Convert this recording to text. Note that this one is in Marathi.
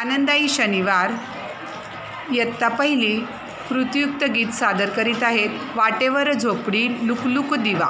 आनंदाई शनिवार इयत्ता पहिली कृतियुक्त गीत सादर करीत आहेत वाटेवर झोपडी लुकलुक दिवा.